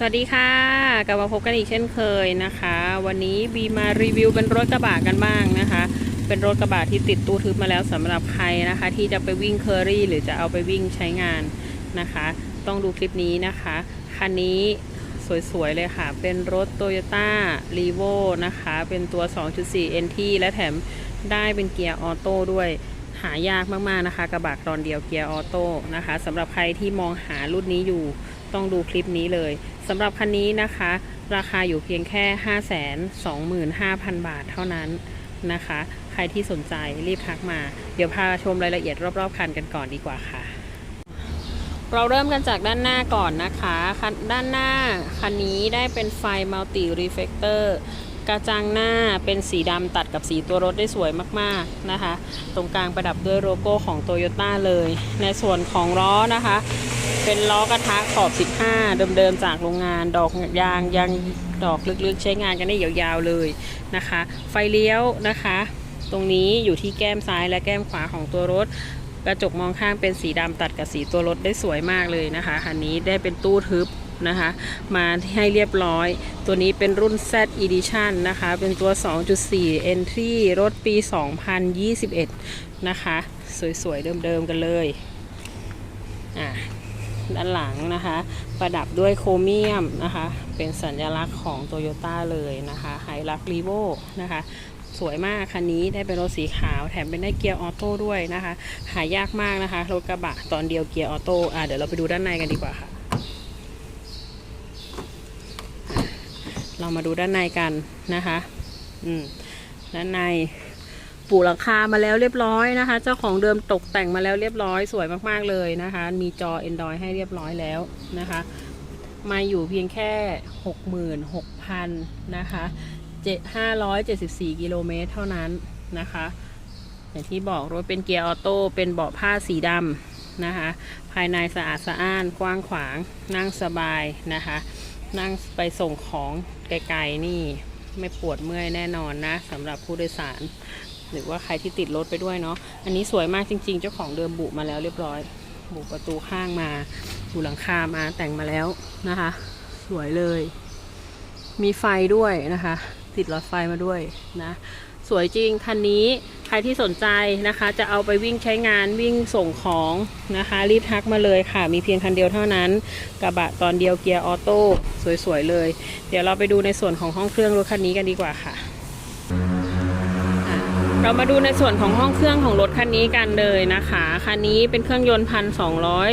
สวัสดีค่ะกลับมาพบกันอีกเช่นเคยนะคะ วันนี้บีมารีวิวเป็นรถกระบะกันบ้างนะคะ เป็นรถกระบะที่ติดตู้ทึบมาแล้วสำหรับใครนะคะ ที่จะไปวิ่งเคอรี่หรือจะเอาไปวิ่งใช้งานนะคะ ต้องดูคลิปนี้นะคะคันนี้สวยๆเลยค่ะ เป็นรถ Toyota r e v o นะคะ เป็นตัว 2.4 NT และแถมได้เป็นเกียร์ออโต้ด้วยหายากมากๆนะคะ กระบะตอนเดียวเกียร์ออโต้นะคะสำหรับใครที่มองหารุ่นนี้อยู่ ต้องดูคลิปนี้เลยสำหรับคันนี้นะคะ ราคาอยู่เพียงแค่ 525,000 บาทเท่านั้นนะคะ ใครที่สนใจรีบทักมา เดี๋ยวพาชมรายละเอียดรอบๆคันกันก่อนดีกว่าค่ะ เราเริ่มกันจากด้านหน้าก่อนนะคะคด้านหน้าคันนี้ได้เป็นไฟมัลติรีเฟกเตอร์กระจังหน้าเป็นสีดำตัดกับสีตัวรถได้สวยมากๆนะคะ ตรงกลางประดับด้วยโลโก้ของ t o y ยต้าเลย ในส่วนของล้อนะคะ เป็นล้อกระทะขอบ 15 เดิมๆจากโรงงานดอกยางยังดอกลึกๆ ใช้งานกันได้ยาวๆเลยนะคะ ไฟเลี้ยวนะคะ ตรงนี้อยู่ที่แก้มซ้ายและแก้มขวาของตัวรถ กระจกมองข้างเป็นสีดำตัดกับสีตัวรถได้สวยมากเลยนะคะคันนี้ได้เป็นตู้ทึบนะคะ มาให้เรียบร้อย ตัวนี้เป็นรุ่น Z Edition นะคะ เป็นตัว 2.4 Entry รถปี 2021 นะคะ สวยๆ เดิมๆ กันเลย อะ ด้านหลังนะคะ ประดับด้วยโครเมียมนะคะ เป็นสัญลักษณ์ของ Toyota เลยนะคะไฮรักรีโวนะคะสวยมากคันนี้ได้เป็นรถสีขาวแถมเป็นได้เกียร์ออโต้ด้วยนะคะ หายากมากนะคะรถกระบะตอนเดียวเกียร์ออโต้อะเดี๋ยวเราไปดูด้านในกันดีกว่าค่ะ เรามาดูด้านในกันนะคะ อืมด้านใน ปูหลังคามาแล้วเรียบร้อยนะคะ เจ้าของเดิมตกแต่งมาแล้วเรียบร้อยสวยมากๆเลยนะคะ มีจอ Android ให้เรียบร้อยแล้วนะคะ มาอยู่เพียงแค่ 66,000นะคะ574 กิโลเมตรเท่านั้นนะคะอย่างที่บอกรถเป็นเกียร์ออโต้เป็นเบาะผ้าสีดำนะคะ ภายในสะอาดสะอ้านกว้างขวางนั่งสบายนะคะ นั่งไปส่งของไกลๆนี่ไม่ปวดเมื่อยแน่นอนนะสำหรับผู้โดยสาร หรือว่าใครที่ติดรถไปด้วยเนาะอันนี้สวยมากจริง ๆ เจ้าของเดิมบุมาแล้วเรียบร้อยบุประตูข้างมาบุหลังคามาแต่งมาแล้วนะคะ สวยเลย มีไฟด้วยนะคะ ติดหลอดไฟมาด้วยนะสวยจริงคันนี้ใครที่สนใจนะคะ จะเอาไปวิ่งใช้งานวิ่งส่งของนะคะ รีบทักมาเลยค่ะ มีเพียงคันเดียวเท่านั้น กระบะตอนเดียวเกียร์ออโต้สวยๆเลย เดี๋ยวเราไปดูในส่วนของห้องเครื่องรถคันนี้กันดีกว่าค่ะอะ เรามาดูในส่วนของห้องเครื่องของรถคันนี้กันเลยนะคะ คันนี้เป็นเครื่องยนต์พันสองร้อย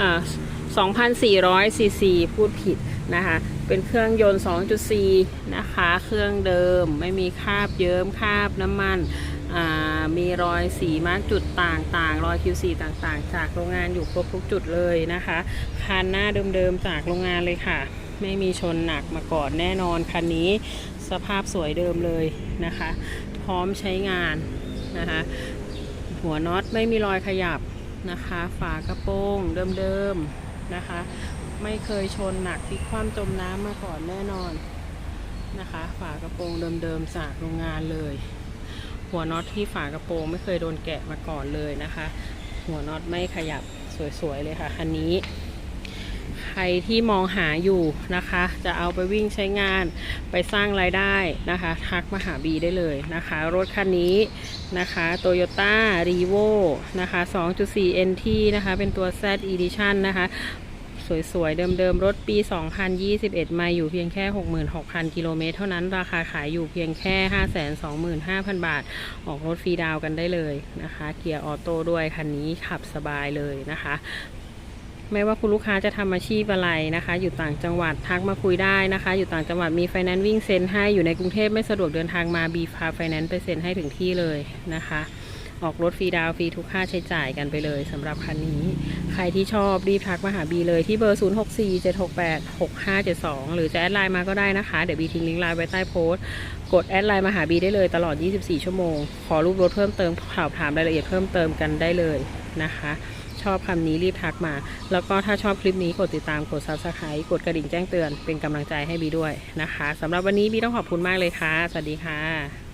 อ่า2,400ซีซีพูดผิดนะคะ เป็นเครื่องยนต์ 2.4 นะคะ เครื่องเดิมไม่มีคราบเยิ้มคราบน้ำมันมีรอยสีมาร์กจุดต่างๆ รอย QC ต่างๆ จากโรงงานอยู่ครบทุกจุดเลยนะคะ คันหน้าเดิมๆจากโรงงานเลยค่ะ ไม่มีชนหนักมาก่อนแน่นอนคันนี้สภาพสวยเดิมเลยนะคะ พร้อมใช้งานนะคะ หัวน็อตไม่มีรอยขยับนะคะ ฝากระโปรงเดิมๆนะคะ ไม่เคยชนหนักพลิกคว่ำจมน้ำมาก่อนแน่นอนนะคะ ฝากระโปรงเดิมๆจากโรงงานเลย หัวน็อตที่ฝากระโปรงไม่เคยโดนแกะมาก่อนเลยนะคะ หัวน็อตไม่ขยับสวยๆเลยค่ะคันนี้ รที่มองหาอยู่นะคะ จะเอาไปวิ่งใช้งานไปสร้างรายได้นะคะ ทักมาหาบีได้เลยนะคะ รถคันนี้นะคะ Toyota r e v o นะคะ 2.4 NT นะคะ เป็นตัว Z Edition นะคะ สวยๆ เดิมๆ รถปี 2021 มาอยู่เพียงแค่ 66,000 กิโลเมตร เท่านั้นราคาขายอยู่เพียงแค่ 525,000 บาท ออกรถฟรีดาวกันได้เลยนะคะ เกียร์ออโต้ด้วยคันนี้ขับสบายเลยนะคะ ไม่ว่าคุณลูกค้าจะทำอาชีพอะไรนะคะ อยู่ต่างจังหวัดทักมาคุยได้นะคะ อยู่ต่างจังหวัดมีไฟแนนซ์วิ่งเซ็นให้อยู่ในกรุงเทพไม่สะดวกเดินทางมาบีพาไฟแนนซ์ไปเซ็นให้ถึงที่เลยนะคะ ออกรถฟรีดาวฟรีทุกค่าใช้จ่ายกันไปเลยสำหรับคันนี้ ใครที่ชอบรีบทักมาหาบีเลยที่เบอร์ 0647686572 หรือจะแอดไลน์มาก็ได้นะคะ เดี๋ยวบีทิ้งลิงก์ไลน์ไว้ใต้โพสต์กดแอดไลน์มาหาบีได้เลยตลอด 24 ชั่วโมง ขอรูปรถเพิ่มเติมข่าวถามรายละเอียดเพิ่มเติมกันได้เลยนะคะ ชอบคำนี้รีบทักมา แล้วก็ถ้าชอบคลิปนี้กดติดตามกด subscribe กดกระดิ่งแจ้งเตือนเป็นกำลังใจให้บีด้วยนะคะสำหรับวันนี้บีต้องขอบคุณมากเลยค่ะ สวัสดีค่ะ